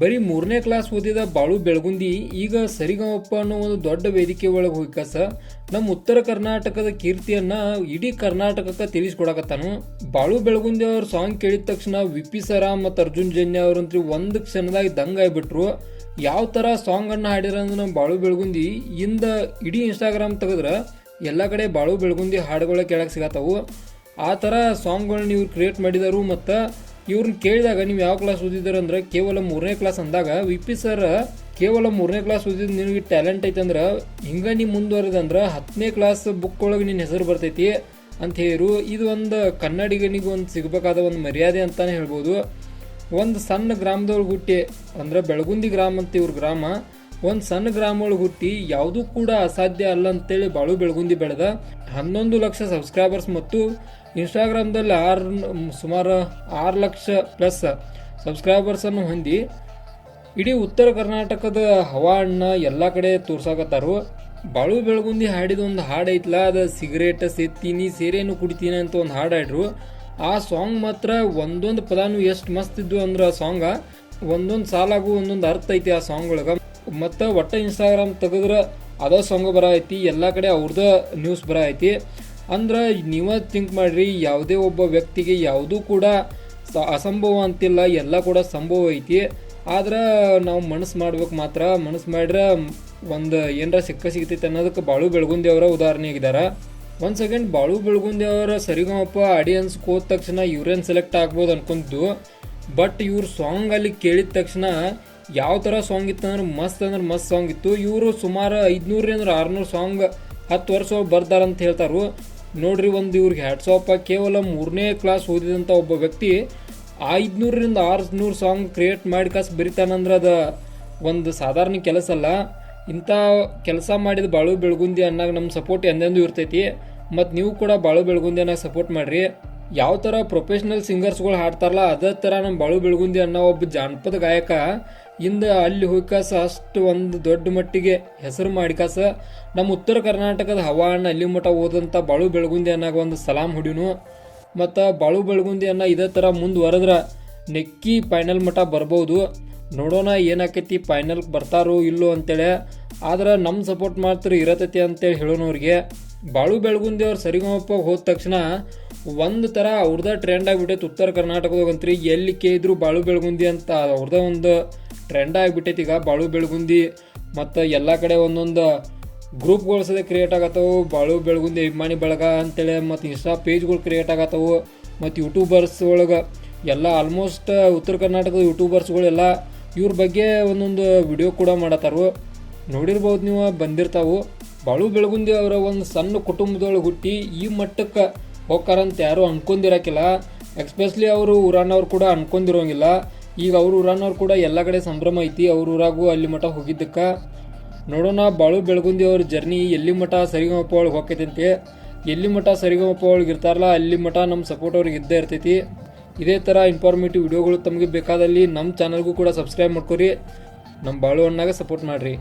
ಬರೀ ಮೂರನೇ ಕ್ಲಾಸ್ ಓದಿದ ಬಾಳು ಬೆಳಗುಂದಿ, ಈಗ ಸರಿಗಮಪ್ಪ ಅನ್ನೋ ಒಂದು ದೊಡ್ಡ ವೇದಿಕೆ ಒಳಗೆ ಹೋಗಿಕಸ ನಮ್ಮ ಉತ್ತರ ಕರ್ನಾಟಕದ ಕೀರ್ತಿಯನ್ನ ಇಡೀ ಕರ್ನಾಟಕಕ್ಕೆ ತಿಳಿಸ್ಕೊಡಕತ್ತಾನು. ಬಾಳು ಬೆಳಗುಂದಿ ಅವ್ರ ಸಾಂಗ್ ಕೇಳಿದ ತಕ್ಷಣ ವಿಪಿ ಸರಾಮ್ ಮತ್ತು ಅರ್ಜುನ್ ಜನ್ಯ ಅವ್ರಂತ್ರಿ ಒಂದು ಕ್ಷಣದಾಗ ದಂಗ ಆಗ್ಬಿಟ್ರು. ಯಾವ ಥರ ಸಾಂಗ್ ಅನ್ನ ಹಾಡಿರ ಅಂದ್ರೆ ನಮ್ಮ ಬಾಳು ಬೆಳಗುಂದಿ, ಇಂದ ಇಡೀ ಇನ್ಸ್ಟಾಗ್ರಾಮ್ ತೆಗೆದ್ರೆ ಎಲ್ಲ ಕಡೆ ಬಾಳು ಬೆಳಗುಂದಿ ಹಾಡುಗಳ ಕೇಳಕ್ಕೆ ಸಿಗತ್ತವು. ಆ ಥರ ಸಾಂಗ್ಗಳನ್ನ ಇವ್ರು ಕ್ರಿಯೇಟ್ ಮಾಡಿದರು ಮತ್ತು ಇವ್ರನ್ನ ಕೇಳಿದಾಗ ನೀವು ಯಾವ ಕ್ಲಾಸ್ ಓದಿದ್ದೀರ ಅಂದ್ರೆ ಕೇವಲ ಮೂರನೇ ಕ್ಲಾಸ್ ಅಂದಾಗ ವಿ ಪಿ ಸರ್ ಕೇವಲ ಮೂರನೇ ಕ್ಲಾಸ್ ಓದಿದ್ ನಿನಗೆ ಟ್ಯಾಲೆಂಟ್ ಐತಂದ್ರೆ ಹಿಂಗೆ ನೀವು ಮುಂದುವರೆದಂದ್ರೆ ಹತ್ತನೇ ಕ್ಲಾಸ್ ಬುಕ್ ಒಳಗೆ ನಿನ್ನ ಹೆಸರು ಬರ್ತೈತಿ ಅಂತ ಹೇಳಿರು ಇದು ಒಂದು ಕನ್ನಡಿಗನಿಗೆ ಒಂದು ಸಿಗಬೇಕಾದ ಒಂದು ಮರ್ಯಾದೆ ಅಂತಲೇ ಹೇಳ್ಬೋದು. ಒಂದು ಸಣ್ಣ ಗ್ರಾಮದವ್ರಿಗೆ ಹುಟ್ಟಿ ಅಂದ್ರೆ ಬೆಳಗುಂದಿ ಗ್ರಾಮ ಅಂತ ಇವ್ರ ಗ್ರಾಮ ಒಂದು ಸಣ್ಣ ಗ್ರಾಮ ಒಳಗೆ ಹುಟ್ಟಿ ಯಾವುದೂ ಕೂಡ ಅಸಾಧ್ಯ ಅಲ್ಲ ಅಂತೇಳಿ ಬಾಳು ಬೆಳಗುಂದಿ ಬೆಳೆದ ಹನ್ನೊಂದು ಲಕ್ಷ ಸಬ್ಸ್ಕ್ರೈಬರ್ಸ್ ಮತ್ತು ಇನ್ಸ್ಟಾಗ್ರಾಮ್ದಲ್ಲಿ ಆರು ಸುಮಾರು ಆರು ಲಕ್ಷ ಪ್ಲಸ್ ಸಬ್ಸ್ಕ್ರೈಬರ್ಸನ್ನು ಹೊಂದಿ ಇಡೀ ಉತ್ತರ ಕರ್ನಾಟಕದ ಹವಾಣ್ಣ ಎಲ್ಲ ಕಡೆ ತೋರ್ಸಾಕತ್ತಾರು. ಬಾಳು ಬೆಳಗುಂದಿ ಹಾಡಿದ ಒಂದು ಹಾಡು ಐತ್ಲ, ಅದು ಸಿಗರೇಟ್ ಸೇತೀನಿ ಸೇರೇನು ಕುಡಿತೀನಿ ಅಂತ ಒಂದು ಹಾಡು ಹಾಡ್ರು. ಆ ಸಾಂಗ್ ಮಾತ್ರ ಒಂದೊಂದು ಪದಾನು ಎಷ್ಟು ಮಸ್ತ್ ಇದ್ವು ಅಂದ್ರೆ ಆ ಸಾಂಗ ಒಂದೊಂದು ಸಾಲಾಗು ಒಂದೊಂದು ಅರ್ಥ ಐತಿ ಆ ಸಾಂಗ್ ಒಳಗೆ. ಮತ್ತು ಒಟ್ಟು ಇನ್ಸ್ಟಾಗ್ರಾಮ್ ತೆಗೆದ್ರೆ ಅದೇ ಸಾಂಗ್ ಬರ ಐತಿ ಎಲ್ಲ ಕಡೆ ಅವ್ರದ್ದು ನ್ಯೂಸ್ ಬರ ಐತಿ ಅಂದ್ರೆ ನೀವೇ ಥಿಂಕ್ ಮಾಡ್ರಿ, ಯಾವುದೇ ಒಬ್ಬ ವ್ಯಕ್ತಿಗೆ ಯಾವುದೂ ಕೂಡ ಅಸಂಭವ ಅಂತಿಲ್ಲ, ಎಲ್ಲ ಕೂಡ ಸಂಭವ ಐತಿ. ಆದ್ರೆ ನಾವು ಮನಸ್ಸು ಮಾಡ್ಬೇಕು ಮಾತ್ರ. ಮನಸ್ಸು ಮಾಡ್ರೆ ಒಂದು ಏನರ ಸಿಕ್ಕ ಸಿಗ್ತೈತೆ ಅನ್ನೋದಕ್ಕೆ ಬಾಳು ಬೆಳಗುಂದಿ ಅವರ ಉದಾಹರಣೆ ಆಗಿದ್ದಾರೆ ಒಂದು ಸೆಕೆಂಡ್ ಬಾಳು ಬೆಳಗುಂದಿ ಅವರ ಸರಿಗಮಪ್ಪ ಆಡಿಯನ್ಸ್ ಹೋದ ತಕ್ಷಣ ಇವ್ರೇನು ಸೆಲೆಕ್ಟ್ ಆಗ್ಬೋದು ಅನ್ಕೊಂತು ಬಟ್ ಇವ್ರ ಸಾಂಗ್ ಅಲ್ಲಿ ಕೇಳಿದ ತಕ್ಷಣ ಯಾವ ಥರ ಸಾಂಗ್ ಇತ್ತು ಅಂದ್ರೆ ಮಸ್ತ್ ಅಂದ್ರೆ ಮಸ್ತ್ ಸಾಂಗ್ ಇತ್ತು. ಇವರು ಸುಮಾರು ಐದುನೂರಿಂದ ಆರುನೂರು ಸಾಂಗ್ ಹತ್ತು ವರ್ಷ ಬರ್ದಾರಂತ ಹೇಳ್ತಾರು. ನೋಡ್ರಿ ಒಂದು ಇವ್ರಿಗೆ ಹ್ಯಾಟ್ಸಾಪ ಕೇವಲ ಮೂರನೇ ಕ್ಲಾಸ್ ಓದಿದಂಥ ಒಬ್ಬ ವ್ಯಕ್ತಿ ಐದುನೂರರಿಂದ ಆರುನೂರು ಸಾಂಗ್ ಕ್ರಿಯೇಟ್ ಮಾಡಿ ಕಾಸು ಬರಿತಾನಂದ್ರೆ ಅದು ಒಂದು ಸಾಧಾರಣ ಕೆಲಸ ಅಲ್ಲ. ಇಂಥ ಕೆಲಸ ಮಾಡಿದ ಬಾಳು ಬೆಳಗುಂದಿ ಅನ್ನಾಗ ನಮ್ಮ ಸಪೋರ್ಟ್ ಎಂದೆಂದೂ ಇರ್ತೈತಿ. ಮತ್ತು ನೀವು ಕೂಡ ಬಾಳು ಬೆಳಗುಂದಿ ಅನ್ನಾಗ ಸಪೋರ್ಟ್ ಮಾಡಿರಿ. ಯಾವ ಥರ ಪ್ರೊಫೆಷ್ನಲ್ ಸಿಂಗರ್ಸ್ಗಳು ಹಾಡ್ತಾರಲ್ಲ, ಅದೇ ಥರ ನಮ್ಮ ಬಾಳು ಬೆಳಗುಂದಿ ಅನ್ನೋ ಒಬ್ಬ ಜಾನಪದ ಗಾಯಕ ಇಂದ ಅಲ್ಲಿ ಹೋಗ್ಕಾಸ ಅಷ್ಟು ಒಂದು ದೊಡ್ಡ ಮಟ್ಟಿಗೆ ಹೆಸರು ಮಾಡಿಕಾಸ ನಮ್ಮ ಉತ್ತರ ಕರ್ನಾಟಕದ ಹವಾಣ್ಣ ಅಲ್ಲಿ ಮಠ ಹೋದಂಥ ಬಾಳು ಬೆಳಗುಂದಿ ಅನ್ನೋ ಒಂದು ಸಲಾಮ್ ಹೊಡಿನು ಮತ್ತು ಬಾಳು ಬೆಳಗುಂದಿ ಅನ್ನ ಇದೇ ಥರ ಮುಂದುವರೆದ್ರೆ ನೆಕ್ಕಿ ಫೈನಲ್ ಮಠ ಬರ್ಬೋದು. ನೋಡೋಣ ಏನಾಕೈತಿ ಫೈನಲ್ ಬರ್ತಾರೋ ಇಲ್ಲೋ ಅಂತೇಳಿ. ಆದ್ರೆ ನಮ್ಮ ಸಪೋರ್ಟ್ ಮಾಡ್ತಾರೆ ಇರತೈತಿ ಅಂತೇಳಿ ಹೇಳೋಣ ಅವ್ರಿಗೆ ಬಾಳು ಬೆಳಗುಂದಿ ಅವ್ರು ಸರಿಗಮಪ್ಪ ಹೋದ ತಕ್ಷಣ ಒಂದು ಥರ ಅವ್ರದ ಟ್ರೆಂಡ್ ಆಗಿಬಿಟ್ಟೈತೆ ಉತ್ತರ ಕರ್ನಾಟಕದಾಗಂತ್ರಿ. ಎಲ್ಲಿ ಕೇಳಿದ್ರು ಬಾಳು ಬೆಳಗುಂದಿ ಅಂತ ಅವ್ರದ ಒಂದು ಟ್ರೆಂಡ್ ಆಗಿಬಿಟ್ಟೈತಿ ಈಗ ಬಾಳು ಬೆಳಗುಂದಿ. ಮತ್ತು ಎಲ್ಲ ಕಡೆ ಒಂದೊಂದು ಗ್ರೂಪ್ಗಳು ಸದ ಕ್ರಿಯೇಟ್ ಆಗತ್ತವು. ಬಾಳು ಬೆಳಗುಂದಿ ಅಭಿಮಾನಿ ಬಳಗ ಅಂತೇಳಿ ಮತ್ತು ಇನ್ಸ್ಟಾ ಪೇಜ್ಗಳು ಕ್ರಿಯೇಟ್ ಆಗತ್ತವು. ಮತ್ತು ಯೂಟ್ಯೂಬರ್ಸ್ ಒಳಗೆ ಎಲ್ಲ ಆಲ್ಮೋಸ್ಟ್ ಉತ್ತರ ಕರ್ನಾಟಕದ ಯೂಟ್ಯೂಬರ್ಸ್ಗಳೆಲ್ಲ ಇವ್ರ ಬಗ್ಗೆ ಒಂದೊಂದು ವಿಡಿಯೋ ಕೂಡ ಮಾಡತ್ತಾರು. ನೋಡಿರ್ಬೋದು ನೀವು ಬಂದಿರ್ತಾವು. ಬಾಳು ಬೆಳಗುಂದಿ ಅವರ ಒಂದು ಸಣ್ಣ ಕುಟುಂಬದೊಳಗೆ ಹುಟ್ಟಿ ಈ ಮಟ್ಟಕ್ಕೆ ಹೋಗ್ತಾರಂತ ಯಾರು ಅನ್ಕೊಂಡಿರೋಕ್ಕಿಲ್ಲ ಎಕ್ಸ್ಪೆಷಲಿ ಅವರು ಊರಾನವ್ರು ಕೂಡ ಅನ್ಕೊಂಡಿರೋಂಗಿಲ್ಲ. ಈಗ ಅವ್ರ ಊರಾನವ್ರು ಕೂಡ ಎಲ್ಲ ಕಡೆ ಸಂಭ್ರಮ ಐತಿ, ಅವ್ರ ಊರಾಗೂ ಅಲ್ಲಿ ಮಠ ಹೋಗಿದ್ದಕ್ಕೆ. ನೋಡೋಣ ಬಾಳು ಬೆಳಗುಂದಿ ಅವ್ರ ಜರ್ನಿ ಎಲ್ಲಿ ಮಠ ಸರಿಗಮಪ್ಪ ಒಳಗೆ ಹೋಗ್ತೈತಂತೆ ಎಲ್ಲಿ ಮಠ ಸರಿಗಮಪ್ಪ ಒಳಗೆ ಇರ್ತಾರಲ್ಲ, ಅಲ್ಲಿ ಮಠ ನಮ್ಮ ಸಪೋರ್ಟ್ ಅವ್ರಿಗೆ ಇದ್ದೇ ಇರ್ತೈತಿ. ಇದೇ ಥರ ಇನ್ಫಾರ್ಮೇಟಿವ್ ವಿಡಿಯೋಗಳು ತಮಗೆ ಬೇಕಾದಲ್ಲಿ ನಮ್ಮ ಚಾನಲ್ಗೂ ಕೂಡ ಸಬ್ಸ್ಕ್ರೈಬ್ ಮಾಡ್ಕೊರಿ. ನಮ್ಮ ಬಾಳು ಅಣ್ಣಾಗ ಸಪೋರ್ಟ್ ಮಾಡಿರಿ.